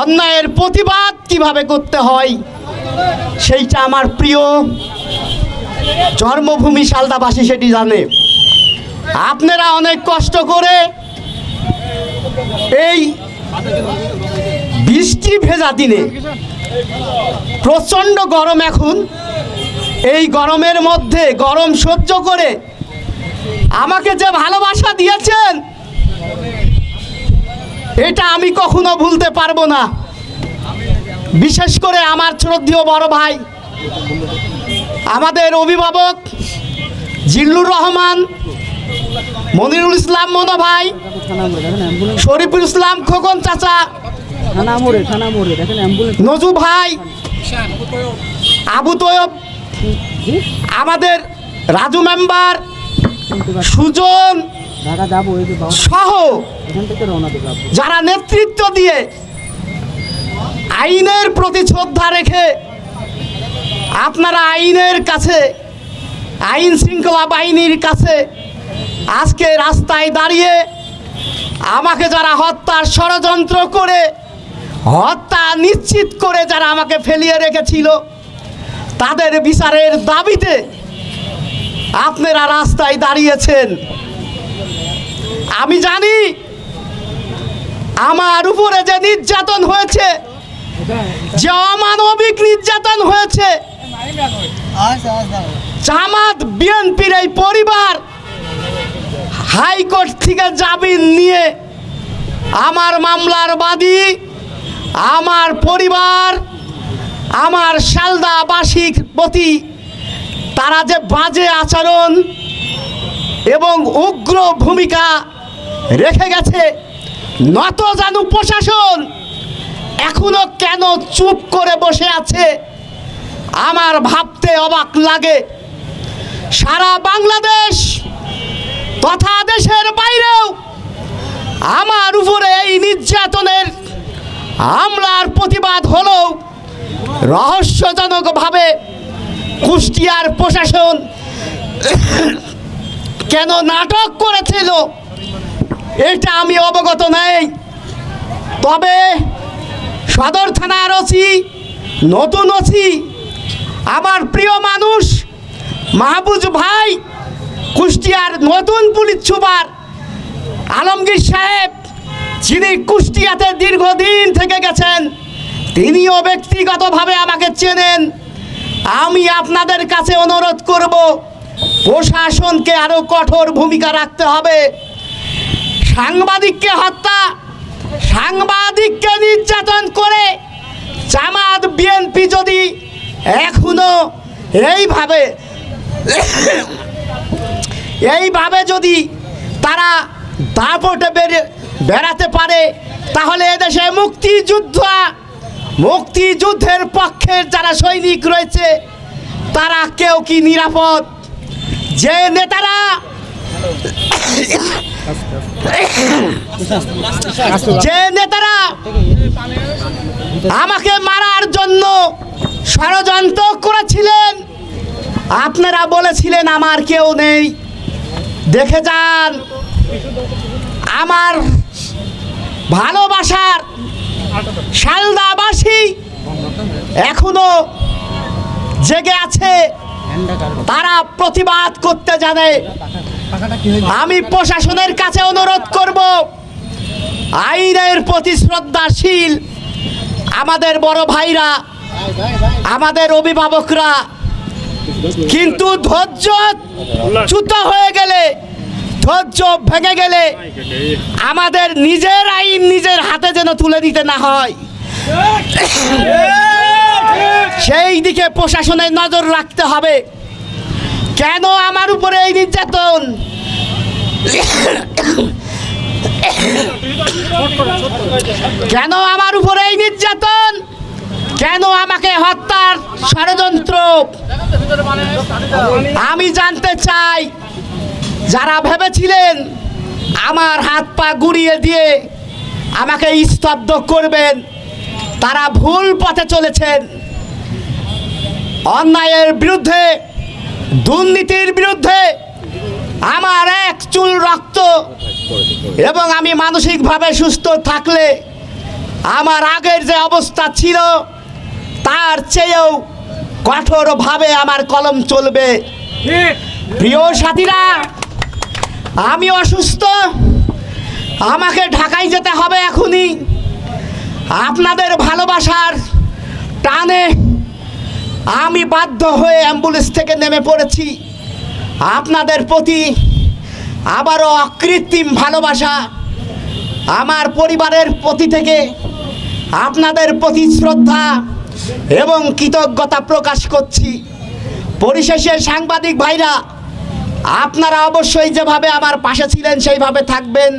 অন্যায়ের প্রতিবাদ কীভাবে করতে হয়, সেইটা আমার প্রিয় জন্মভূমি শালদাবাসী সেটি জানে। আপনারা অনেক কষ্ট করে এই বৃষ্টি ভেজা দিনে প্রচণ্ড গরম এখন, এই গরমের মধ্যে গরম সহ্য করে আমাকে যে ভালোবাসা দিয়েছেন এটা আমি কখনো ভুলতে পারব না। বিশেষ করে আমার শ্রদ্ধেয় বড় ভাই, আমাদের অভিভাবক জিল্লুর রহমান, মনিরুল ইসলাম মনো ভাই, শরীফুল ইসলাম খোকন চাচা, নজু ভাই, আবু তৈব আমাদের রাজু মেম্বার, সুজন সহ! যারা নেতৃত্ব দিয়ে আইনের প্রতি শ্রদ্ধা রেখে আপনারা আইনের কাছে আইন শৃঙ্খলা বাহিনীর কাছে আজকে রাস্তায় দাঁড়িয়ে আমাকে যারা হত্যার ষড়যন্ত্র করে হত্যা নিশ্চিত করে যারা আমাকে ফেলিয়ে রেখেছিল তাদের বিচারের দাবিতে আপনারা রাস্তায় দাঁড়িয়েছেন। আমি জানি আমার উপরে যে নির্যাতন হয়েছে, যে অমানবিক নির্যাতন হয়েছে, জামাত, বিএনপির এই পরিবার হাইকোর্ট থেকে জামিন নিয়ে আমার মামলার বাদী, আমার পরিবার, আমার শালদাবাসীর প্রতি তারা যে বাজে আচরণ এবং উগ্র ভূমিকা রেখে গেছে নত জানু প্রশাসন। এখনও কেন চুপ করে বসে আছে? আমার ভাবতে অবাক লাগে। সারা বাংলাদেশ তথা দেশের বাইরেও আমার উপরে এই নির্যাতনের হামলার প্রতিবাদ হলেও রহস্যজনকভাবে কুষ্টিয়ার প্রশাসন কেন নাটক করেছিল? এটা আমি অবগত নেই। তবে সদর থানার ওসি, নতুন ওসি, আমার প্রিয় মানুষ, মাহবুজ ভাই, কুষ্টিয়ার নতুন পুলিশ সুপার, আলমগীর সাহেব, যিনি কুষ্টিয়াতে দীর্ঘদিন থেকে গেছেন, তিনিও ব্যক্তিগতভাবে আমাকে চেনেন। আমি আপনাদের কাছে অনুরোধ করব প্রশাসনকে আরও কঠোর ভূমিকা রাখতে হবে। সাংবাদিককে হত্যা, সাংবাদিককে নির্যাতন করে জামাত বিএনপি যদি এখনও এইভাবে এইভাবে যদি তারা দাপটে বেড়ে, বেড়াতে পারে, তাহলে এদেশে মুক্তিযুদ্ধ, মুক্তিযুদ্ধের পক্ষের যারা সৈনিক রয়েছে, তারা কেউ কি নিরাপদ? যে নেতারা যে নেতারা আমাকে মারার জন্য ষড়যন্ত্র করেছিলেন, আপনারা বলেছিলেন আমার কেউ নেই। দেখে যান, আমার ভালোবাসার শালদাবাসী এখনও জেগে আছে। তারা প্রতিবাদ করতে জানে আমি প্রশাসনের কাছে অনুরোধ করব আইনের প্রতি শ্রদ্ধাশীল আমাদের বড় ভাইরা আমাদের অভিভাবকরা কিন্তু ধৈর্য চ্যুত হয়ে গেলে ধৈর্য ভেঙে গেলে আমাদের নিজের আইন নিজের হাতে যেন তুলে দিতে না হয়। সেই দিকে প্রশাসনের নজর রাখতে হবে। কেন আমার উপরে এই নির্যাতন? কেন আমার উপরে এই নির্যাতন? কেন আমাকে হত্যার ষড়যন্ত্র? আমি জানতে চাই, যারা ভেবেছিলেন আমার হাত পা গুড়িয়ে দিয়ে আমাকে স্তব্ধ করবেন, তারা ভুল পথে চলেছেন। অন্যায়ের বিরুদ্ধে দুর্নীতির বিরুদ্ধে আমার এক চুল রক্ত এবং আমি মানসিকভাবে সুস্থ থাকলে আমার আগের যে অবস্থা ছিল তার চেয়েও কঠোরভাবে আমার কলম চলবে। প্রিয় সাথীরা আমি অসুস্থ আমাকে ঢাকায় যেতে হবে এখনই। আপনাদের ভালোবাসার টানে আমি বাধ্য হয়ে অ্যাম্বুলেন্স থেকে নেমে পড়েছি। আপনাদের প্রতি আবারও অকৃত্রিম ভালোবাসা আমার পরিবারের প্রতি থেকে, আপনাদের প্রতি শ্রদ্ধা এবং কৃতজ্ঞতা প্রকাশ করছি। পরিশেষে সাংবাদিক ভাইরা, আপনারা অবশ্যই যেভাবে আমার পাশে ছিলেন, সেইভাবে থাকবেন।